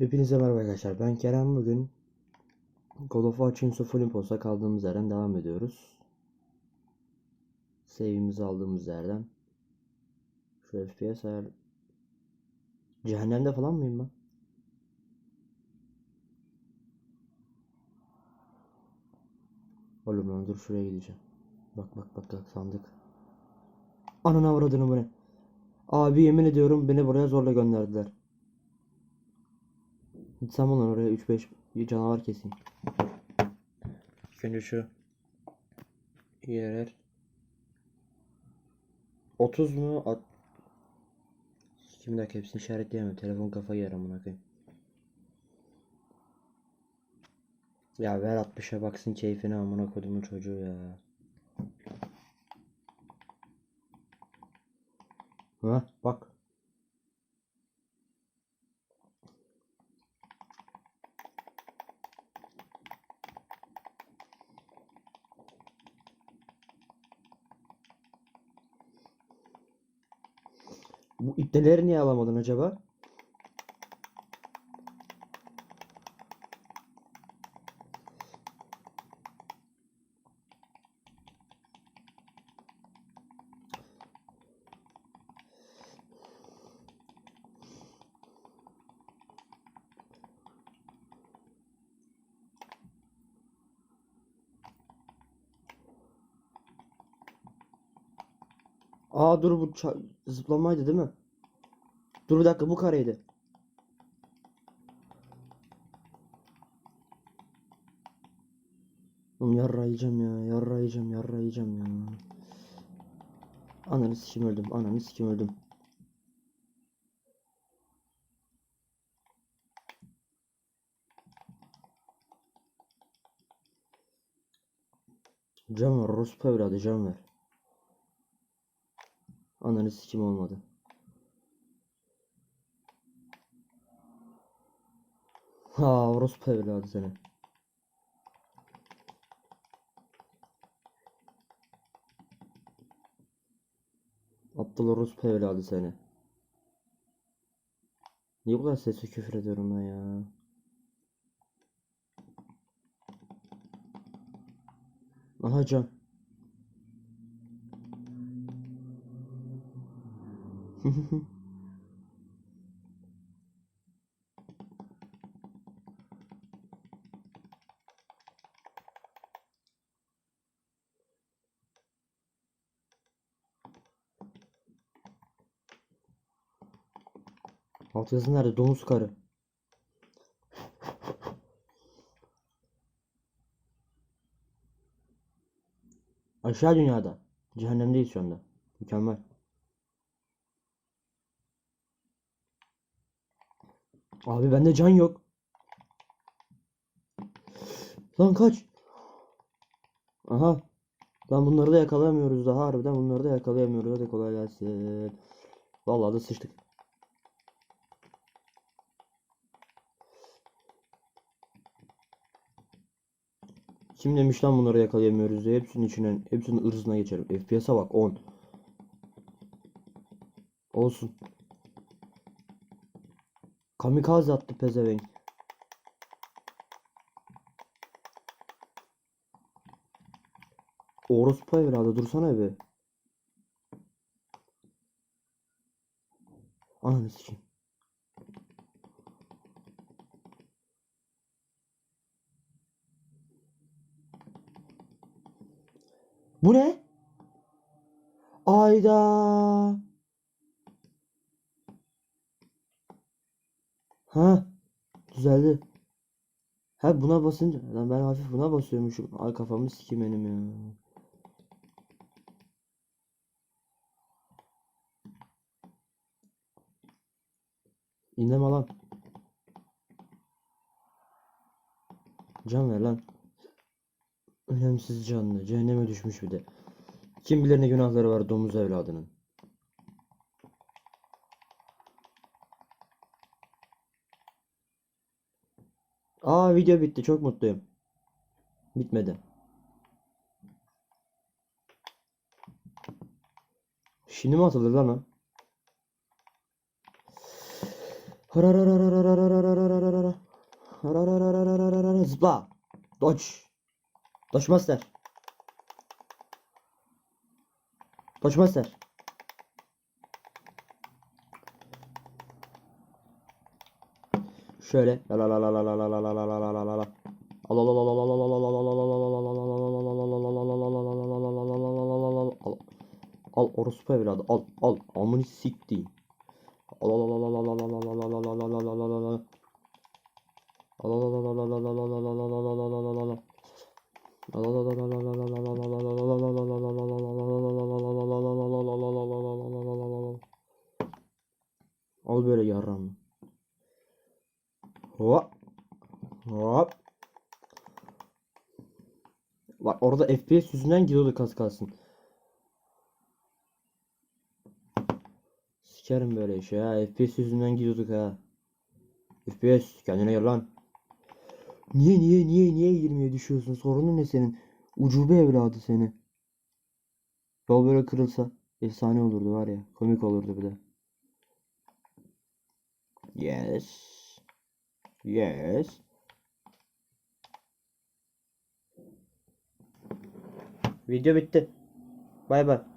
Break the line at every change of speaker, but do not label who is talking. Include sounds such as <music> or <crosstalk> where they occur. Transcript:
Hepinize merhaba arkadaşlar. Ben Kerem. Bugün God of War of Olympus'a kaldığımız yerden devam ediyoruz. Save'imizi aldığımız yerden. Şu FPS ayar... Cehennemde falan mıyım ben? Oğlum lan dur şuraya gideceğim. Bak bak bak bak sandık. Ananı avradını bu ne? Abi yemin ediyorum beni buraya zorla gönderdiler. Gitsem ulan oraya 3-5 bir canavar keseyim. Önce şu yer 30 mu? At... Kim dakika hepsini işaretleyemem. Telefon kafayı yer amına koyayım. Ya ver 60'a baksın keyfine amına kodumun çocuğu ya. Ha bak. Bu ipneleri niye alamadın acaba? Aa dur bu zıplamaydı değil mi? Dur bir dakika bu kareydi. Oğlum yarra yiyeceğim ya. Yarra yiyeceğim. Yarra yiyeceğim ya. Ananı sikim öldüm. Ananı sikim öldüm. Can ver. Orospu evladı can ver. Ananı sikim olmadı. Ha orospu evladı seni. Aptal orospu evladı seni. Niye bu kadar sesli küfür ediyorum ben ya? Aha can. <laughs> Alt yazı nerede? Domuz karı. Aşağı dünyada. Cehennemdeyiz şu anda. Mükemmel. Abi bende can yok. Lan kaç. Aha. Lan bunları da yakalayamıyoruz daha harbiden bunları da yakalayamıyoruz. Hadi kolay gelsin. Vallahi da sıçtık. Kim demiş lan bunları yakalayamıyoruz diye hepsinin içinden hepsinin ırzına geçerim. FPS'e bak 10. Olsun. Kamikaze attı pezevenk. Orospu evladı dursana be. Ananı sikeyim. Bu ne? Ayda. Ha, düzeldi. Ha buna basınca lan ben hafif buna basıyormuşum. Ay kafamı sikeyim benim ya. İnleme lan. Can ver lan. Önemsiz canlı. Cehenneme düşmüş bir de. Kim bilir ne günahları var domuz evladının. Aa video bitti çok mutluyum. Bitmedi. Şimdi mi atılır lan o? Zıpla. Dodge. Dodge Master. Dodge Master. Şöyle. Al. Al orospu evladı. Al al. Amını siktiğim. Al al al al al al al al al al al al al al Al böyle yarram. Hop. Hop. Bak orada FPS yüzünden gidiyorduk az kalsın. Sikerim böyle işi ha. FPS yüzünden gidiyorduk ha. FPS kendine gel lan. Niye niye niye niye 20'ye düşüyorsun? Sorunun ne senin? Ucube evladı seni. Yol böyle kırılsa efsane olurdu var ya. Komik olurdu bir de. Yes. Yes. Video bitti. Bay bay.